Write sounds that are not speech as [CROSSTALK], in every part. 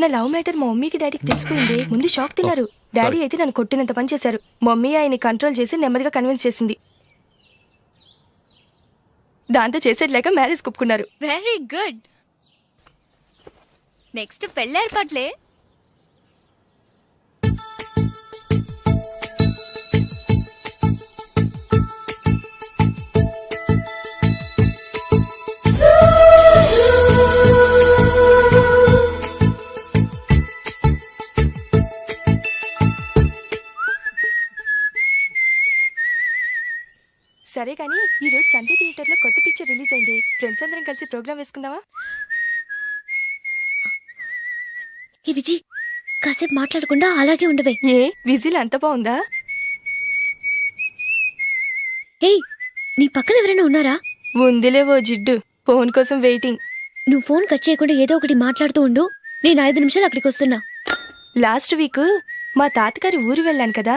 నా love matter మా మమ్మీకి డాడీకి తెలిసిపోయింది. ముందు షాక్ తిన్నారు. డాడీ అయితే నన్ను కొట్టినంత పని చేశారు. మమ్మీ ఆయన్ని కంట్రోల్ చేసి నెమ్మదిగా కన్విన్స్ చేసింది. దాంతో చేసేది లేక మ్యారేజ్ కుప్పుకున్నారు వెరీ గుడ్ నెక్స్ట్ పెళ్ళి సరే కానీ ఈ రోజు సండే థియేటర్లో కొత్త పిక్చర్ రిలీజ్ అయింది. ఫ్రెండ్స్ అందరం కలిసి ప్రోగ్రామ్ వేసుకుందామా? ఈ విజి కాసేపు మాట్లాడకుండా అలాగే ఉండవే. ఏ విజిల్ అంత బాగుందా? ఏయ్ నీ పక్కన ఎవరైనా ఉన్నారా? ఉందిలే ఓ జిడ్డు ఫోన్ కోసం వెయిటింగ్ నువ్వు ఫోన్ కట్ చేయకుండా ఏదో ఒకటి మాట్లాడుతూ ఉండు నేను ఐదు నిమిషాలు అక్కడికి వస్తున్నా. లాస్ట్ వీక్ మా తాతగారి ఊరు వెళ్ళాను కదా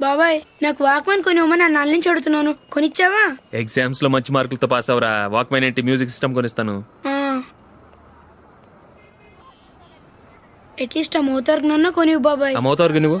బాబాయ్ నాకు వాక్మన్ కొనివ్వమని నా నుంచి అడుగుతున్నాను కొనిచ్చావా? ఎగ్జామ్స్లో మంచి మార్కులతో పాస్ అవరా వాక్మెన్ ఏంటి? Music system కొనిస్తాను. అట్లీస్ట్ ఆ మోతార్కు నన్న కొనివ్వు బాబాయ్. అమ్మవుతావు నువ్వు?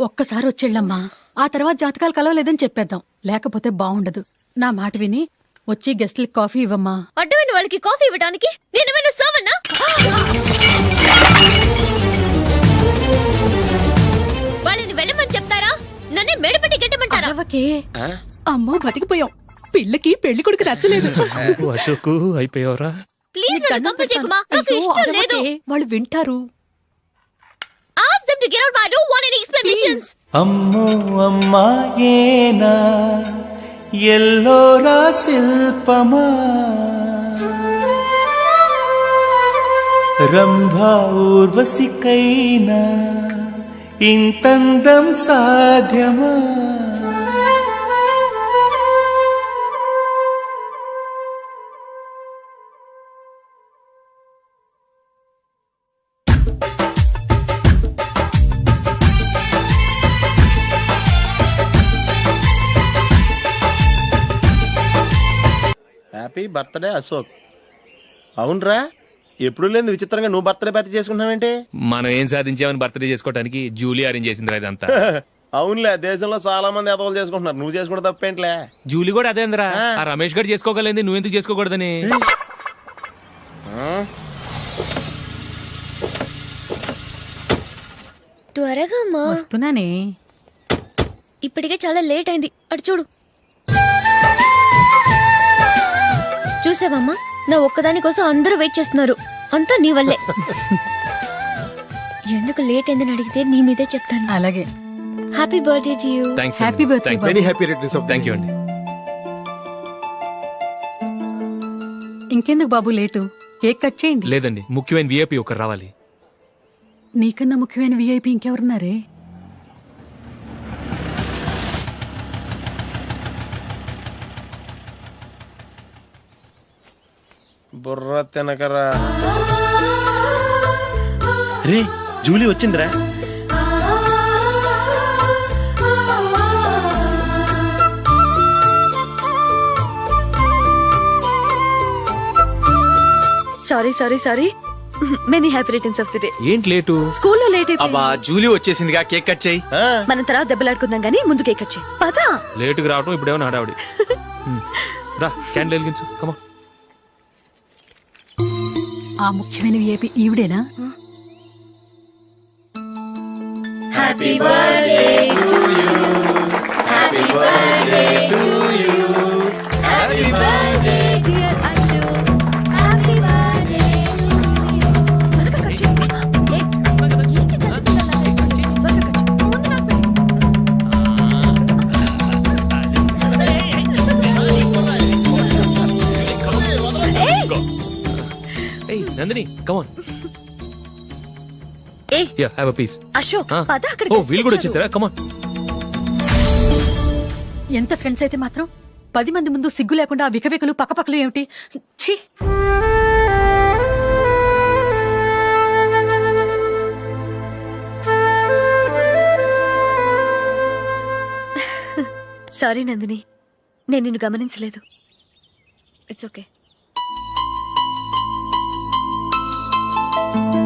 ఒక్కసారి వచ్చేళ్ళమ్మా. ఆ తర్వాత జాతకాలు కలవలేదని చెప్పేద్దాం. లేకపోతే బాగుండదు నా మాట విని వచ్చి గెస్ట్లకి కాఫీ ఇవ్వమ్మా. అడ్డమైన వాళ్ళకి కాఫీ ఇవ్వడానికి నేనేమైనా సోమన్నా? వాళ్ళని వెళ్ళమని చెప్తారా? నన్నే మేడపట్టి గెట్టమంటారా? అరవకే అమ్మో బతికిపోయాం. పిల్లకి పెళ్ళి కొడుకు నచ్చలేదు. అశోకు అయిపోయావరా. ప్లీజ్ నన్ను కంపు చేయకుమా నాకు అయ్యో, ఇష్టం లేదు. అరవకే. వాళ్ళు వింటారు. Ask them to get out I don't want any explanations అమ్మో అమ్మాయేనా ఎల్లోరా శిల్పమా రంభా ఊర్వశికైనా ఇంతందం సాధ్యమా బర్త్డే అశోక్. అవునరా ఎప్పుడు లేదు విచిత్రంగా నువ్వు బర్త్డే పార్టీ చేసుకుంటున్నావేంటి? మనం ఏం సాధించామని బర్త్డే చేసుకోవడానికి జూలీ అరేంజ్ చేసింది ఇదంతా. [LAUGHS] అవునులే దేశంలో చాలా మంది ఎదవలు చేసుకుంటున్నారు. నువ్వు చేసుకుంటే తప్పేంట్లే? జూలీ కూడా అదేంద్రా ఆ. రమేష్ గారు చేసుకోగలేదు నువ్వు ఎందుకు చేసుకోకూడదని? త్వరగా అమ్మా వస్తున్నానే. ఇప్పటికే చాలా లేట్ అయింది. అటు చూడు. చూసావమ్మా? నా ఒక్కదాని కోసం అందరూ వెయిట్ చేస్తున్నారు. అంతా నీ వల్లే. [LAUGHS] ఎందుకు లేట్ అయిందని అడిగితే నీ మీదే చెప్తాను. అలాగే. Happy birthday to you thanks Happy birthday, Babu. Very happy returns of thank you అండి ఇంకెందుకు బాబు లేటు? కేక్ కట్ చేయండి. లేదండి ముఖ్యమైన విఐపి ఒకరు రావాలి. నీకన్నా ముఖ్యమైన విఐపి ఇంకెవరున్నారే? బుర్ర తినకరా. రే జూలీ వచ్చిందిరా. Sorry sorry sorry many happy returns of the day ఏంటి లేటు? స్కూల్లో లేట్ అబ్బా జూలీ వచ్చేసిందిగా కేక్ కట్ చేయి. మనం తర్వాత దెబ్బలాడుకుందాం గానీ ముందు కేక్ వచ్చే పదా. లేటుగా రావటం ఇప్పుడేమో నాడావిడి. [LAUGHS] రా క్యాండిల్ వెలిగించు. కమా ఆ ముఖ్యమైన విఐపి ఈవిడేనా? ఏయ్ కమాన్ ఏయ్. Yeah have a piece Ashok పద అక్కడ ఓ వీళ్ళు కూడా వచ్చేసారా? కమాన్ ఎంత ఫ్రెండ్స్ అయితే మాత్రం పది మంది ముందు సిగ్గు లేకుండా ఆ వికవికలు పక్కపక్కలు ఏమిటి? ఛీ! సారీ నందిని నేను నిన్ను గమనించలేదు. ఇట్స్ ఓకే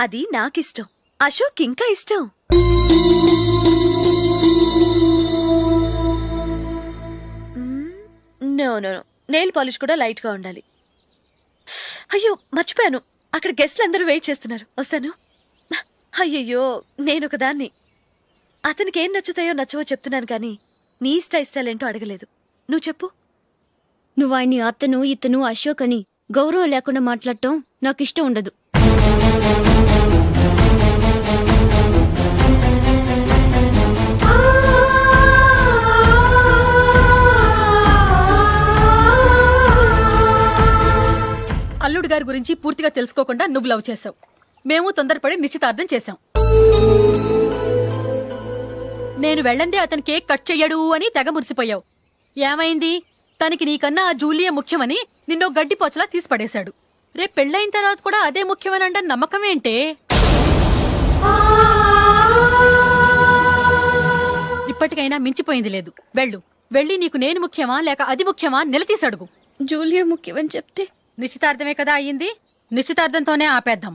అది నాకిష్టం. అశోక్ ఇంకా ఇష్టం. అవునవును నెయిల్ పాలిష్ కూడా లైట్గా ఉండాలి. అయ్యో మర్చిపోయాను. అక్కడ గెస్ట్లు అందరూ వెయిట్ చేస్తున్నారు. వస్తాను. అయ్యయ్యో నేను ఒకదాన్ని అతనికి ఏం నచ్చుతాయో నచ్చవో చెప్తున్నాను కానీ నీ ఇష్ట ఇష్టాలేంటో అడగలేదు. నువ్వు చెప్పు. నువ్వు ఆయన్ని అత్తను ఇతను అశోక్ అని గౌరవం లేకుండా మాట్లాడటం నాకు ఇష్టం ఉండదు. అల్లుడు గారి గురించి పూర్తిగా తెలుసుకోకుండా నువ్వు లవ్ చేసావు మేము తొందరపడి నిశ్చితార్థం చేశాం. నేను వెళ్ళందే అతని కేక్ కట్ చెయ్యడు అని తెగ మురిసిపోయావు. ఏమైంది? తనకి నీకన్నా ఆ జూలియే ముఖ్యమని నిన్నో గడ్డి పోచలా రేపు పెళ్ళైన తర్వాత కూడా అదే ముఖ్యమని అంటే నమ్మకం ఏంటే? ఇప్పటికైనా మించిపోయింది లేదు. వెళ్ళు. వెళ్ళి నీకు నేను ముఖ్యమా లేక అది ముఖ్యమా నిలదీసి అడుగు జూలియా ముఖ్యమని చెప్తే? నిశ్చితార్థమే కదా అయ్యింది? నిశ్చితార్థంతోనే ఆపేద్దాం.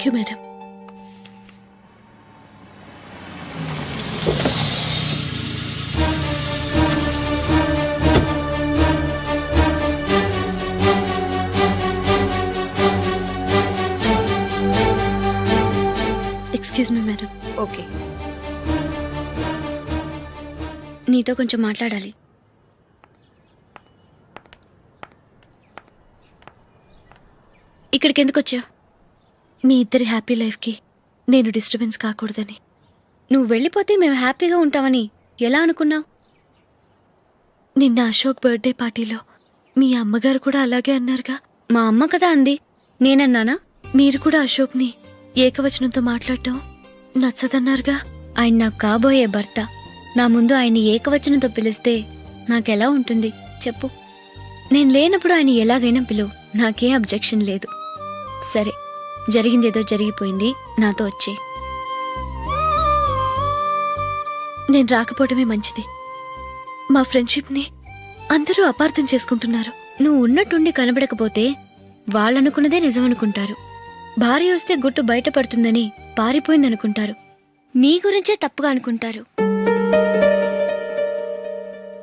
Thank you madam. Excuse me madam okay నీతో కొంచెం మాట్లాడాలి. ఇక్కడికి ఎందుకు వచ్చావు? మీ ఇద్దరి హ్యాపీ లైఫ్కి నేను డిస్టర్బెన్స్ కాకూడదని. నువ్వు వెళ్ళిపోతే మేము హ్యాపీగా ఉంటామని ఎలా అనుకున్నావు? నిన్న అశోక్ బర్త్డే పార్టీలో మీ అమ్మగారు కూడా అలాగే అన్నారుగా. మా అమ్మ కదా అంది. నేనన్నానా? మీరు కూడా అశోక్ని ఏకవచనంతో మాట్లాడటం నచ్చదన్నారుగా. ఆయన నాకు కాబోయే భర్త. నా ముందు ఆయన్ని ఏకవచనంతో పిలిస్తే నాకెలా ఉంటుంది? చెప్పు. నేను లేనప్పుడు ఆయన ఎలాగైనా పిలువు. నాకేం అబ్జెక్షన్ లేదు. సరే. జరిగిందేదో జరిగిపోయింది నాతో వచ్చే నేను రాకపోవడమే మంచిది. మా ఫ్రెండ్షిప్ని అందరూ అపార్థం చేసుకుంటున్నారు. నువ్వు ఉన్నట్టుండి కనబడకపోతే వాళ్ళనుకున్నదే నిజం అనుకుంటారు భార్య వస్తే గుట్టు బయటపడుతుందని పారిపోయిందనుకుంటారు. నీ గురించే తప్పుగా అనుకుంటారు.